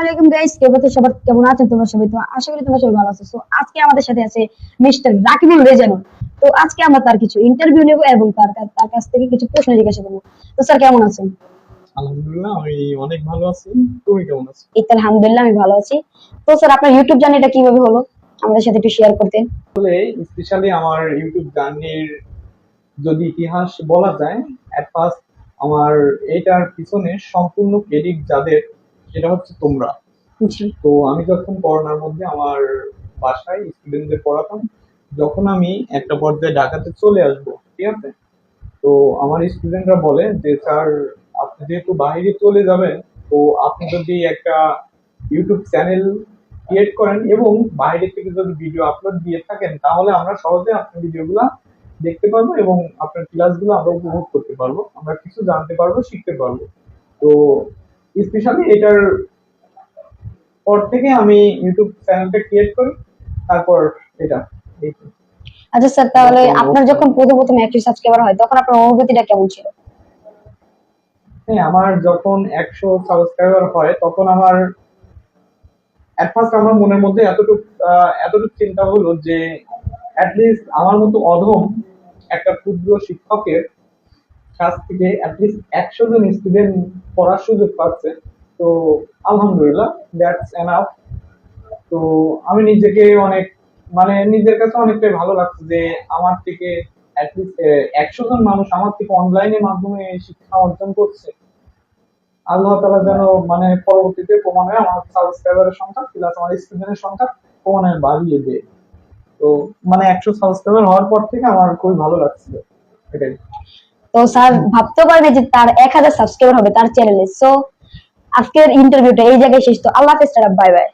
আলাইকুম গাইস কেমন আছো সবার কেমন আছেন তোমরা সবাই? তো আশা করি তোমরা সবাই ভালো আছো। তো আজকে আমাদের সাথে আছে মিস্টার রাকিবুল রেজানুল। তো আজকে আমরা তার কিছু ইন্টারভিউ নেব এবং তার তার কাছ থেকে কিছু প্রশ্ন জিজ্ঞাসা করব। তো স্যার কেমন আছেন? আলহামদুলিল্লাহ আমি অনেক ভালো আছি। তুমি কেমন আছো? এই আলহামদুলিল্লাহ আমি ভালো আছি। তো স্যার আপনার ইউটিউব জার্নিটা কীভাবে হলো? আমাদের সাথে একটু শেয়ার করতেন। আসলে স্পেশালি আমার ইউটিউব জার্নির যদি ইতিহাস বলা যায় ফার্স্ট আমার এইটার পিছনে সম্পূর্ণ ক্রেডিট যাদের সেটা হচ্ছে তোমরা। তো আমি যখন করোনার মধ্যে আমার বাসায় স্টুডেন্টদের পড়াতাম যখন আমি একটা পর্যায়ে ঢাকাতে চলে আসব ঠিক আছে? তো আমার স্টুডেন্টরা বলে যে স্যার আপনি যেহেতু বাইরে চলে যাবেন তো আপনি যদি একটা ইউটিউব চ্যানেল ক্রিয়েট করেন এবং বাইরে থেকে যদি ভিডিও আপলোড দিয়ে থাকেন তাহলে আমরা সহজে আপনার ভিডিওগুলো দেখতে পারব এবং আপনার ক্লাসগুলো আমরা উপভোগ করতে পারব। আমরা কিছু জানতে পারব শিখতে পারব। তো স্পেশালি এটার পর থেকে আমি ইউটিউব চ্যানেলটা ক্রিয়েট করি তারপর এটা আচ্ছা স্যার তাহলে আপনার যখন প্রথম প্রথম একটি সাবস্ক্রাইবার হয় তখন আপনার অনুভূতিটা কেমন ছিল? হ্যাঁ আমার যখন একশো সাবস্ক্রাইবার হয় তখন আমার ফার্স্ট আমার মনের মধ্যে এতটুকু এতটুকু চিন্তা হলো যে অ্যাটলিস্ট আমার মতো অধম একটা ক্ষুদ্র শিক্ষকের কাছ থেকে অ্যাটলিস্ট একশো জন স্টুডেন্ট পড়ার সুযোগ পাচ্ছে। তো, আলহামদুলিল্লাহ দ্যাটস এনাফ তো, আমি নিজেকে অনেক মানে নিজের কাছে অনেকটাই ভালো লাগছে যে আমার থেকে একশো জন মানুষ আমার থেকে অনলাইনের মাধ্যমে শিক্ষা অর্জন করছে। আল্লাহ তালা যেন মানে পরবর্তীতে ক্রমান্বয়ে আমার সাবস্ক্রাইবারের সংখ্যা প্লাস আমার স্টুডেন্টের সংখ্যা ক্রমান্বয়ে বাড়িয়ে দেয়। তো মানে একশো সাবস্ক্রাইবার হওয়ার পর থেকে আমার খুবই ভালো লাগছিল এটাই। তো স্যার ভাবতে পারবে যে তার এক হাজার সাবস্ক্রাইবার হবে তার চ্যানেলে সো আজকের ইন্টারভিউটা এই জায়গায় শেষ। তো আল্লাহ হাফেজ বাই বাই